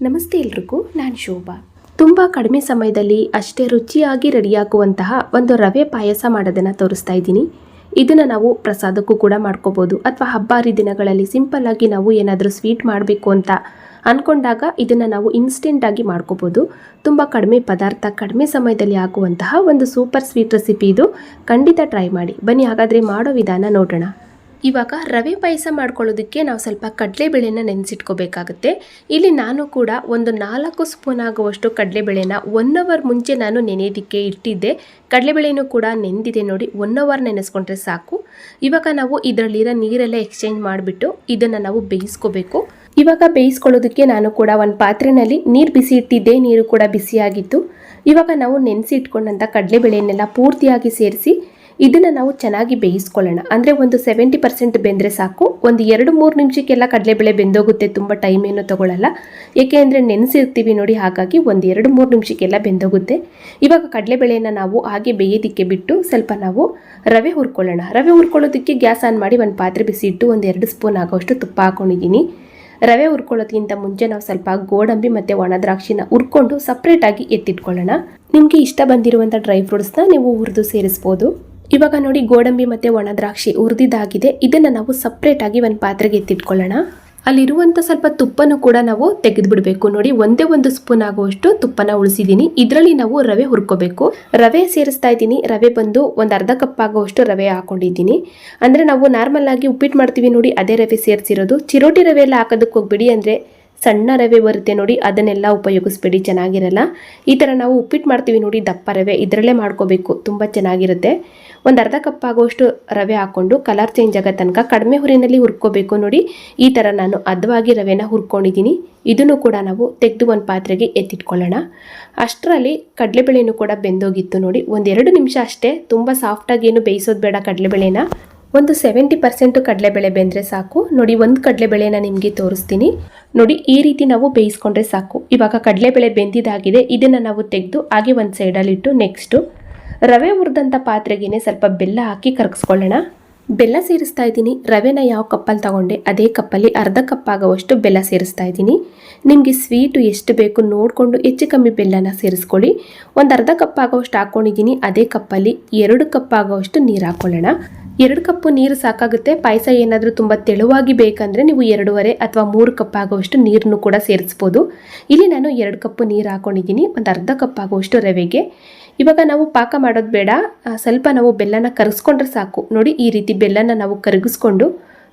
ನಮಸ್ತೆ ಎಲ್ರಿಗೂ, ನಾನು ಶೋಭಾ. ತುಂಬ ಕಡಿಮೆ ಸಮಯದಲ್ಲಿ ಅಷ್ಟೇ ರುಚಿಯಾಗಿ ರೆಡಿಯಾಗುವಂತಹ ಒಂದು ರವೆ ಪಾಯಸ ಮಾಡೋದನ್ನು ತೋರಿಸ್ತಾ ಇದ್ದೀನಿ. ಇದನ್ನು ನಾವು ಪ್ರಸಾದಕ್ಕೂ ಕೂಡ ಮಾಡ್ಕೋಬೋದು. ಅಥವಾ ಹಬ್ಬ ಹರಿದಿನಗಳಲ್ಲಿ ಸಿಂಪಲ್ ಆಗಿ ನಾವು ಏನಾದರೂ ಸ್ವೀಟ್ ಮಾಡಬೇಕು ಅಂತ ಅಂದ್ಕೊಂಡಾಗ ಇದನ್ನು ನಾವು ಇನ್ಸ್ಟೆಂಟಾಗಿ ಮಾಡ್ಕೋಬೋದು. ತುಂಬ ಕಡಿಮೆ ಪದಾರ್ಥ, ಕಡಿಮೆ ಸಮಯದಲ್ಲಿ ಆಗುವಂತಹ ಒಂದು ಸೂಪರ್ ಸ್ವೀಟ್ ರೆಸಿಪಿ ಇದು. ಖಂಡಿತ ಟ್ರೈ ಮಾಡಿ. ಬನ್ನಿ, ಹಾಗಾದರೆ ಮಾಡೋ ವಿಧಾನ ನೋಡೋಣ. ಇವಾಗ ರವೆ ಪಾಯಸ ಮಾಡ್ಕೊಳ್ಳೋದಕ್ಕೆ ನಾವು ಸ್ವಲ್ಪ ಕಡಲೆಬೇಳೆನ ನೆನೆಸಿಟ್ಕೋಬೇಕಾಗುತ್ತೆ. ಇಲ್ಲಿ ನಾನು ಕೂಡ ಒಂದು ನಾಲ್ಕು ಸ್ಪೂನ್ ಆಗುವಷ್ಟು ಕಡಲೆಬೇಳೆನ ಒನ್ ಅವರ್ ಮುಂಚೆ ನಾನು ನೆನೆಯೋದಕ್ಕೆ ಇಟ್ಟಿದ್ದೆ. ಕಡಲೆಬೇಳೆನೂ ಕೂಡ ನೆಂದಿದೆ ನೋಡಿ ಒನ್ ಅವರ್ ನೆನೆಸ್ಕೊಂಡ್ರೆ ಸಾಕು. ಇವಾಗ ನಾವು ಇದರಲ್ಲಿರೋ ನೀರೆಲ್ಲ ಎಕ್ಸ್ಚೇಂಜ್ ಮಾಡಿಬಿಟ್ಟು ಇದನ್ನು ನಾವು ಬೇಯಿಸ್ಕೋಬೇಕು. ಇವಾಗ ಬೇಯಿಸ್ಕೊಳ್ಳೋದಕ್ಕೆ ನಾನು ಕೂಡ ಒಂದು ಪಾತ್ರೆಯಲ್ಲಿ ನೀರು ಬಿಸಿ ಇಟ್ಟಿದ್ದೆ, ನೀರು ಕೂಡ ಬಿಸಿಯಾಗಿತ್ತು. ಇವಾಗ ನಾವು ನೆನೆಸಿ ಇಟ್ಕೊಂಡಂಥ ಕಡಲೆಬೇಳೆಯನ್ನೆಲ್ಲ ಪೂರ್ತಿಯಾಗಿ ಸೇರಿಸಿ ಇದನ್ನು ನಾವು ಚೆನ್ನಾಗಿ ಬೇಯಿಸ್ಕೊಳ್ಳೋಣ. ಅಂದರೆ ಒಂದು ಸೆವೆಂಟಿ ಪರ್ಸೆಂಟ್ ಬೆಂದರೆ ಸಾಕು. ಒಂದು ಎರಡು ಮೂರು ನಿಮಿಷಕ್ಕೆಲ್ಲ ಕಡಲೆಬೇಳೆ ಬೆಂದೋಗುತ್ತೆ. ತುಂಬ ಟೈಮ್ ಏನು ತಗೊಳ್ಳಲ್ಲ ಏಕೆ ಅಂದರೆ ನೆನೆಸಿರ್ತೀವಿ ನೋಡಿ, ಹಾಗಾಗಿ ಒಂದು ಎರಡು ಮೂರು ನಿಮಿಷಕ್ಕೆಲ್ಲ ಬೆಂದೋಗುತ್ತೆ. ಇವಾಗ ಕಡಲೆಬೇಳೆನ ನಾವು ಹಾಗೆ ಬೇಯೋದಿಕ್ಕೆ ಬಿಟ್ಟು ಸ್ವಲ್ಪ ನಾವು ರವೆ ಹುರ್ಕೊಳ್ಳೋಣ. ರವೆ ಹುರ್ಕೊಳ್ಳೋದಕ್ಕೆ ಗ್ಯಾಸ್ ಆನ್ ಮಾಡಿ ಒಂದು ಪಾತ್ರೆ ಬಿಸಿ ಇಟ್ಟು ಒಂದು ಎರಡು ಸ್ಪೂನ್ ಆಗೋಷ್ಟು ತುಪ್ಪ ಹಾಕೊಂಡಿದ್ದೀನಿ. ರವೆ ಹುರ್ಕೊಳ್ಳೋದಕ್ಕಿಂತ ಮುಂಚೆ ನಾವು ಸ್ವಲ್ಪ ಗೋಡಂಬಿ ಮತ್ತು ಒಣ ದ್ರಾಕ್ಷಿನ ಹುರ್ಕೊಂಡು ಸಪ್ರೇಟಾಗಿ ಎತ್ತಿಟ್ಕೊಳ್ಳೋಣ. ನಿಮಗೆ ಇಷ್ಟ ಬಂದಿರುವಂಥ ಡ್ರೈ ಫ್ರೂಟ್ಸ್ನ ನೀವು ಹುರಿದು ಸೇರಿಸ್ಬೋದು. ಇವಾಗ ನೋಡಿ ಗೋಡಂಬಿ ಮತ್ತು ಒಣ ದ್ರಾಕ್ಷಿ ಹುರಿದಿದ್ದಾಗಿದೆ ಇದನ್ನು ನಾವು ಸಪ್ರೇಟಾಗಿ ಒಂದು ಪಾತ್ರೆಗೆ ಎತ್ತಿಟ್ಕೊಳ್ಳೋಣ. ಅಲ್ಲಿರುವಂಥ ಸ್ವಲ್ಪ ತುಪ್ಪನೂ ಕೂಡ ನಾವು ತೆಗೆದು ಬಿಡಬೇಕು ನೋಡಿ ಒಂದೇ ಒಂದು ಸ್ಪೂನ್ ಆಗುವಷ್ಟು ತುಪ್ಪನ ಉಳಿಸಿದ್ದೀನಿ. ಇದರಲ್ಲಿ ನಾವು ರವೆ ಹುರ್ಕೋಬೇಕು. ರವೆ ಸೇರಿಸ್ತಾ ಇದ್ದೀನಿ. ರವೆ ಬಂದು ಒಂದು ಅರ್ಧ ಕಪ್ ಆಗುವಷ್ಟು ರವೆ ಹಾಕೊಂಡಿದ್ದೀನಿ. ಅಂದರೆ ನಾವು ನಾರ್ಮಲ್ ಆಗಿ ಉಪ್ಪಿಟ್ಟು ಮಾಡ್ತೀವಿ ನೋಡಿ, ಅದೇ ರವೆ ಸೇರಿಸಿರೋದು. ಚಿರೋಟಿ ರವೆ ಎಲ್ಲ ಹಾಕೋದಕ್ಕೆ ಹೋಗ್ಬಿಡಿ ಅಂದರೆ ಸಣ್ಣ ರವೆ ಬರುತ್ತೆ ನೋಡಿ, ಅದನ್ನೆಲ್ಲ ಉಪಯೋಗಿಸ್ಬೇಡಿ, ಚೆನ್ನಾಗಿರಲ್ಲ. ಈ ಥರ ನಾವು ಉಪ್ಪಿಟ್ಟು ಮಾಡ್ತೀವಿ ನೋಡಿ, ದಪ್ಪ ರವೆ, ಇದರಲ್ಲೇ ಮಾಡ್ಕೋಬೇಕು, ತುಂಬ ಚೆನ್ನಾಗಿರುತ್ತೆ. ಒಂದು ಅರ್ಧ ಕಪ್ ಆಗುವಷ್ಟು ರವೆ ಹಾಕ್ಕೊಂಡು ಕಲರ್ ಚೇಂಜ್ ಆಗೋ ತನಕ ಕಡಿಮೆ ಹುರಿನಲ್ಲಿ ಹುರ್ಕೋಬೇಕು ನೋಡಿ. ಈ ಥರ ನಾನು ಅದ್ವಾಗಿ ರವೆನ ಹುರ್ಕೊಂಡಿದ್ದೀನಿ. ಇದನ್ನು ಕೂಡ ನಾವು ತೆಗೆದು ಒಂದು ಪಾತ್ರೆಗೆ ಎತ್ತಿಟ್ಕೊಳ್ಳೋಣ. ಅಷ್ಟರಲ್ಲಿ ಕಡಲೆಬೇಳೆನೂ ಕೂಡ ಬೆಂದೋಗಿತ್ತು ನೋಡಿ. ಒಂದೆರಡು ನಿಮಿಷ ಅಷ್ಟೇ, ತುಂಬ ಸಾಫ್ಟಾಗಿ ಏನು ಬೇಯಿಸೋದು ಬೇಡ ಕಡಲೆಬೇಳೆನ. ಒಂದು ಸೆವೆಂಟಿ ಪರ್ಸೆಂಟು ಕಡಲೆಬೇಳೆ ಬೆಂದರೆ ಸಾಕು. ನೋಡಿ, ಒಂದು ಕಡಲೆಬೇಳೆನ ನಿಮಗೆ ತೋರಿಸ್ತೀನಿ. ನೋಡಿ, ಈ ರೀತಿ ನಾವು ಬೇಯಿಸ್ಕೊಂಡ್ರೆ ಸಾಕು. ಇವಾಗ ಕಡಲೆಬೇಳೆ ಬೆಂದಿದ್ದಾಗಿದೆ ಇದನ್ನು ನಾವು ತೆಗೆದು ಹಾಗೆ ಒಂದು ಸೈಡಲ್ಲಿಟ್ಟು ನೆಕ್ಸ್ಟು ರವೆ ಹುರಿದಂಥ ಪಾತ್ರೆಗೇನೆ ಸ್ವಲ್ಪ ಬೆಲ್ಲ ಹಾಕಿ ಕರಗಿಸ್ಕೊಳ್ಳೋಣ. ಬೆಲ್ಲ ಸೇರಿಸ್ತಾ ಇದ್ದೀನಿ. ರವೆನ ಯಾವ ಕಪ್ಪಲ್ಲಿ ತಗೊಂಡೆ, ಅದೇ ಕಪ್ಪಲ್ಲಿ ಅರ್ಧ ಕಪ್ ಆಗುವಷ್ಟು ಬೆಲ್ಲ ಸೇರಿಸ್ತಾ ಇದ್ದೀನಿ. ನಿಮಗೆ ಸ್ವೀಟು ಎಷ್ಟು ಬೇಕು ನೋಡಿಕೊಂಡು ಹೆಚ್ಚು ಕಮ್ಮಿ ಬೆಲ್ಲನ ಸೇರಿಸ್ಕೊಳ್ಳಿ. ಒಂದು ಅರ್ಧ ಕಪ್ ಆಗೋವಷ್ಟು ಹಾಕ್ಕೊಂಡಿದ್ದೀನಿ ಅದೇ ಕಪ್ಪಲ್ಲಿ ಎರಡು ಕಪ್ ಆಗೋವಷ್ಟು ನೀರು ಹಾಕ್ಕೊಳ್ಳೋಣ ಎರಡು ಕಪ್ಪು ನೀರು ಸಾಕಾಗುತ್ತೆ. ಪಾಯಸ ಏನಾದರೂ ತುಂಬ ತೆಳುವಾಗಿ ಬೇಕಂದರೆ ನೀವು ಎರಡೂವರೆ ಅಥವಾ ಮೂರು ಕಪ್ ಆಗುವಷ್ಟು ನೀರನ್ನು ಕೂಡ ಸೇರಿಸ್ಬೋದು. ಇಲ್ಲಿ ನಾನು ಎರಡು ಕಪ್ಪು ನೀರು ಹಾಕೊಂಡಿದ್ದೀನಿ. ಒಂದು ಅರ್ಧ ಕಪ್ ಆಗುವಷ್ಟು ರವೆಗೆ. ಇವಾಗ ನಾವು ಪಾಕ ಮಾಡೋದು ಬೇಡ. ಸ್ವಲ್ಪ ನಾವು ಬೆಲ್ಲನ ಕರಗಿಸ್ಕೊಂಡ್ರೆ ಸಾಕು. ನೋಡಿ, ಈ ರೀತಿ ಬೆಲ್ಲನ ನಾವು ಕರಗಿಸ್ಕೊಂಡು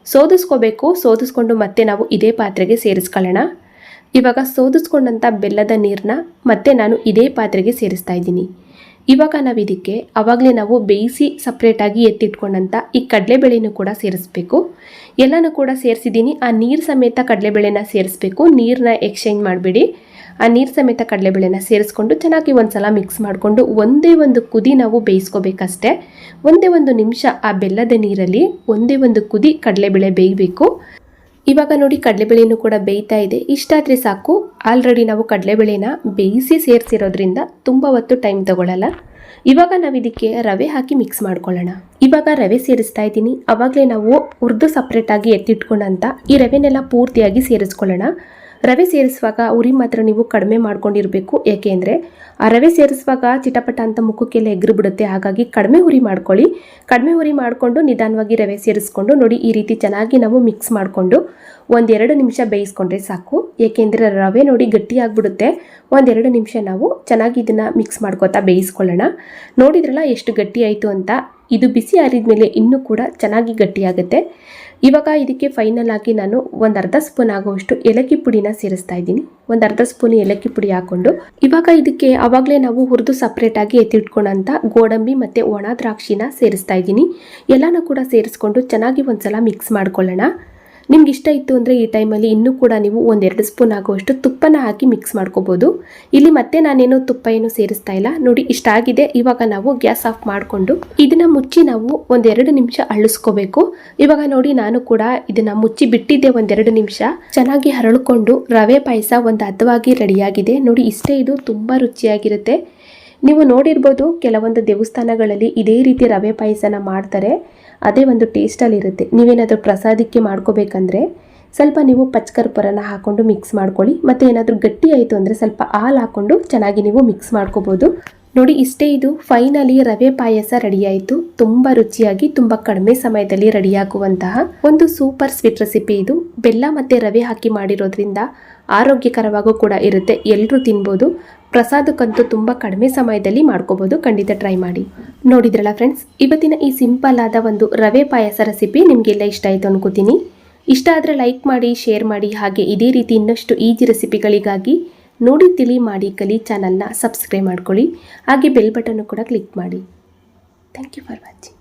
ಸೋದಿಸ್ಕೋಬೇಕು. ಸೋದಿಸ್ಕೊಂಡು ಮತ್ತೆ ನಾವು ಇದೇ ಪಾತ್ರೆಗೆ ಸೇರಿಸ್ಕೊಳ್ಳೋಣ. ಇವಾಗ ಸೋದಿಸ್ಕೊಂಡಂಥ ಬೆಲ್ಲದ ನೀರನ್ನ ಮತ್ತೆ ನಾನು ಇದೇ ಪಾತ್ರೆಗೆ ಸೇರಿಸ್ತಾ ಇದ್ದೀನಿ. ಇವಾಗ ನಾವು ಇದಕ್ಕೆ ಆವಾಗಲೇ ನಾವು ಬೇಯಿಸಿ ಸಪ್ರೇಟಾಗಿ ಎತ್ತಿಟ್ಕೊಂಡಂಥ ಈ ಕಡಲೆಬೇಳೆನೂ ಕೂಡ ಸೇರಿಸ್ಬೇಕು. ಎಲ್ಲನೂ ಕೂಡ ಸೇರಿಸಿದ್ದೀನಿ. ಆ ನೀರು ಸಮೇತ ಕಡಲೆಬೇಳೆನ ಸೇರಿಸ್ಬೇಕು. ನೀರನ್ನ ಎಕ್ಸ್ಚೇಂಜ್ ಮಾಡಬೇಡಿ. ಆ ನೀರು ಸಮೇತ ಕಡಲೆಬೇಳೆನ ಸೇರಿಸ್ಕೊಂಡು ಚೆನ್ನಾಗಿ ಒಂದ್ಸಲ ಮಿಕ್ಸ್ ಮಾಡಿಕೊಂಡು ಒಂದೇ ಒಂದು ಕುದಿ ನಾವು ಬೇಯಿಸ್ಕೋಬೇಕಷ್ಟೇ. ಒಂದೇ ಒಂದು ನಿಮಿಷ ಆ ಬೆಲ್ಲದ ನೀರಲ್ಲಿ ಒಂದೇ ಒಂದು ಕುದಿ ಕಡಲೆಬೇಳೆ ಬೇಯಬೇಕು. ಇವಾಗ ನೋಡಿ ಕಡಲೆಬೇಳೆನೂ ಕೂಡ ಬೇಯ್ತಾ ಇದೆ. ಇಷ್ಟಾದರೆ ಸಾಕು. ಆಲ್ರೆಡಿ ನಾವು ಕಡಲೆಬೇಳೆನ ಬೇಯಿಸಿ ಸೇರಿಸಿರೋದ್ರಿಂದ ತುಂಬ ಹೊತ್ತು ಟೈಮ್ ತಗೊಳ್ಳಲ್ಲ ಇವಾಗ ನಾವು ಇದಕ್ಕೆ ರವೆ ಹಾಕಿ ಮಿಕ್ಸ್ ಮಾಡ್ಕೊಳ್ಳೋಣ. ಇವಾಗ ರವೆ ಸೇರಿಸ್ತಾ ಇದ್ದೀನಿ. ಅವಾಗಲೇ ನಾವು ಹುರಿದು ಸಪ್ರೇಟಾಗಿ ಎತ್ತಿಟ್ಕೊಂಡಂತ ಈ ರವೆನೆಲ್ಲ ಪೂರ್ತಿಯಾಗಿ ಸೇರಿಸ್ಕೊಳ್ಳೋಣ. ರವೆ ಸೇರಿಸುವಾಗ ಉರಿ ಮಾತ್ರ ನೀವು ಕಡಿಮೆ ಮಾಡ್ಕೊಂಡಿರಬೇಕು. ಏಕೆಂದರೆ ಆ ರವೆ ಸೇರಿಸುವಾಗ ಚಿಟಪಟ ಅಂತ ಮುಖಕ್ಕೆಲ್ಲ ಎಗ್ರು ಬಿಡುತ್ತೆ ಹಾಗಾಗಿ ಕಡಿಮೆ ಉರಿ ಮಾಡ್ಕೊಳ್ಳಿ. ಕಡಿಮೆ ಉರಿ ಮಾಡಿಕೊಂಡು ನಿಧಾನವಾಗಿ ರವೆ ಸೇರಿಸ್ಕೊಂಡು ನೋಡಿ ಈ ರೀತಿ ಚೆನ್ನಾಗಿ ನಾವು ಮಿಕ್ಸ್ ಮಾಡಿಕೊಂಡು ಒಂದೆರಡು ನಿಮಿಷ ಬೇಯಿಸ್ಕೊಂಡ್ರೆ ಸಾಕು. ಏಕೆಂದರೆ ರವೆ ನೋಡಿ ಗಟ್ಟಿಯಾಗ್ಬಿಡುತ್ತೆ ಒಂದೆರಡು ನಿಮಿಷ ನಾವು ಚೆನ್ನಾಗಿ ಇದನ್ನು ಮಿಕ್ಸ್ ಮಾಡ್ಕೋತಾ ಬೇಯಿಸ್ಕೊಳ್ಳೋಣ. ನೋಡಿದ್ರಲ್ಲ ಎಷ್ಟು ಗಟ್ಟಿ ಆಯಿತು ಅಂತ? ಇದು ಬಿಸಿ ಆರಿದ ಮೇಲೆ ಇನ್ನೂ ಕೂಡ ಚೆನ್ನಾಗಿ ಗಟ್ಟಿಯಾಗುತ್ತೆ ಇವಾಗ ಇದಕ್ಕೆ ಫೈನಲ್ ಆಗಿ ನಾನು ಒಂದು ಅರ್ಧ ಸ್ಪೂನ್ ಆಗುವಷ್ಟು ಏಲಕ್ಕಿ ಪುಡಿನ ಸೇರಿಸ್ತಾ ಇದ್ದೀನಿ. ಒಂದು ಅರ್ಧ ಸ್ಪೂನ್ ಏಲಕ್ಕಿ ಪುಡಿ ಹಾಕೊಂಡು, ಇವಾಗ ಇದಕ್ಕೆ ಆವಾಗಲೇ ನಾವು ಹುರಿದು ಸಪ್ರೇಟಾಗಿ ಎತ್ತಿಟ್ಕೊಂಡಂತ ಗೋಡಂಬಿ ಮತ್ತು ಒಣ ದ್ರಾಕ್ಷಿನ ಸೇರಿಸ್ತಾ ಇದ್ದೀನಿ. ಎಲ್ಲನೂ ಕೂಡ ಸೇರಿಸ್ಕೊಂಡು ಚೆನ್ನಾಗಿ ಒಂದ್ಸಲ ಮಿಕ್ಸ್ ಮಾಡ್ಕೊಳ್ಳೋಣ. ನಿಮ್ಗೆ ಇಷ್ಟ ಇತ್ತು ಅಂದರೆ ಈ ಟೈಮಲ್ಲಿ ಇನ್ನೂ ಕೂಡ ನೀವು ಒಂದೆರಡು ಸ್ಪೂನ್ ಆಗುವಷ್ಟು ತುಪ್ಪನ ಹಾಕಿ ಮಿಕ್ಸ್ ಮಾಡ್ಕೋಬೋದು. ಇಲ್ಲಿ ಮತ್ತೆ ನಾನೇನು ತುಪ್ಪ ಏನು ಸೇರಿಸ್ತಾ ಇಲ್ಲ. ನೋಡಿ, ಇಷ್ಟ ಆಗಿದೆ. ಇವಾಗ ನಾವು ಗ್ಯಾಸ್ ಆಫ್ ಮಾಡಿಕೊಂಡು ಇದನ್ನ ಮುಚ್ಚಿ ನಾವು ಒಂದೆರಡು ನಿಮಿಷ ಅಳಿಸ್ಕೋಬೇಕು. ಇವಾಗ ನೋಡಿ, ನಾನು ಕೂಡ ಇದನ್ನ ಮುಚ್ಚಿ ಬಿಟ್ಟಿದ್ದೆ ಒಂದೆರಡು ನಿಮಿಷ. ಚೆನ್ನಾಗಿ ಹರಳ್ಕೊಂಡು ರವೆ ಪಾಯಸ ಒಂದು ಹದವಾಗಿ ರೆಡಿಯಾಗಿದೆ ನೋಡಿ, ಇಷ್ಟೇ ಇದು. ತುಂಬ ರುಚಿಯಾಗಿರುತ್ತೆ. ನೀವು ನೋಡಿರ್ಬೋದು ಕೆಲವೊಂದು ದೇವಸ್ಥಾನಗಳಲ್ಲಿ ಇದೇ ರೀತಿ ರವೆ ಪಾಯಸನ ಮಾಡ್ತಾರೆ. ಅದೇ ಒಂದು ಟೇಸ್ಟಲ್ಲಿರುತ್ತೆ ನೀವೇನಾದರೂ ಪ್ರಸಾದಕ್ಕೆ ಮಾಡ್ಕೋಬೇಕಂದ್ರೆ ಸ್ವಲ್ಪ ನೀವು ಪಚ್ಕರ್ಪುರನ ಹಾಕೊಂಡು ಮಿಕ್ಸ್ ಮಾಡ್ಕೊಳ್ಳಿ. ಮತ್ತು ಏನಾದರೂ ಗಟ್ಟಿ ಆಯಿತು ಅಂದರೆ ಸ್ವಲ್ಪ ಹಾಲು ಹಾಕೊಂಡು ಚೆನ್ನಾಗಿ ನೀವು ಮಿಕ್ಸ್ ಮಾಡ್ಕೋಬೋದು. ನೋಡಿ, ಇಷ್ಟೇ ಇದು ಫೈನಲಿ ರವೆ ಪಾಯಸ ರೆಡಿ ಆಯಿತು ತುಂಬ ರುಚಿಯಾಗಿ, ತುಂಬ ಕಡಿಮೆ ಸಮಯದಲ್ಲಿ ರೆಡಿಯಾಗುವಂತಹ ಒಂದು ಸೂಪರ್ ಸ್ವೀಟ್ ರೆಸಿಪಿ ಇದು. ಬೆಲ್ಲ ಮತ್ತು ರವೆ ಹಾಕಿ ಮಾಡಿರೋದ್ರಿಂದ ಆರೋಗ್ಯಕರವಾಗೂ ಕೂಡ ಇರುತ್ತೆ. ಎಲ್ಲರೂ ತಿನ್ಬೋದು. ಪ್ರಸಾದಕ್ಕಂತೂ ತುಂಬ ಕಡಿಮೆ ಸಮಯದಲ್ಲಿ ಮಾಡ್ಕೋಬೋದು. ಖಂಡಿತ ಟ್ರೈ ಮಾಡಿ. ನೋಡಿದ್ರಲ್ಲ ಫ್ರೆಂಡ್ಸ್ ಇವತ್ತಿನ ಈ ಸಿಂಪಲ್ ಆದ ಒಂದು ರವೆ ಪಾಯಸ ರೆಸಿಪಿ ನಿಮಗೆಲ್ಲ ಇಷ್ಟ ಆಯಿತು ಅನ್ಕೋತೀನಿ. ಇಷ್ಟ ಆದರೆ ಲೈಕ್ ಮಾಡಿ ಶೇರ್ ಮಾಡಿ. ಹಾಗೆ ಇದೇ ರೀತಿ ಇನ್ನಷ್ಟು ಈಜಿ ರೆಸಿಪಿಗಳಿಗಾಗಿ ನೋಡಿ ತಿಳಿ ಮಾಡಿ ಕಲಿ ಚಾನಲ್ನ ಸಬ್ಸ್ಕ್ರೈಬ್ ಮಾಡ್ಕೊಳ್ಳಿ. ಹಾಗೆ ಬೆಲ್ ಬಟನ್ನು ಕೂಡ ಕ್ಲಿಕ್ ಮಾಡಿ. Thank you for watching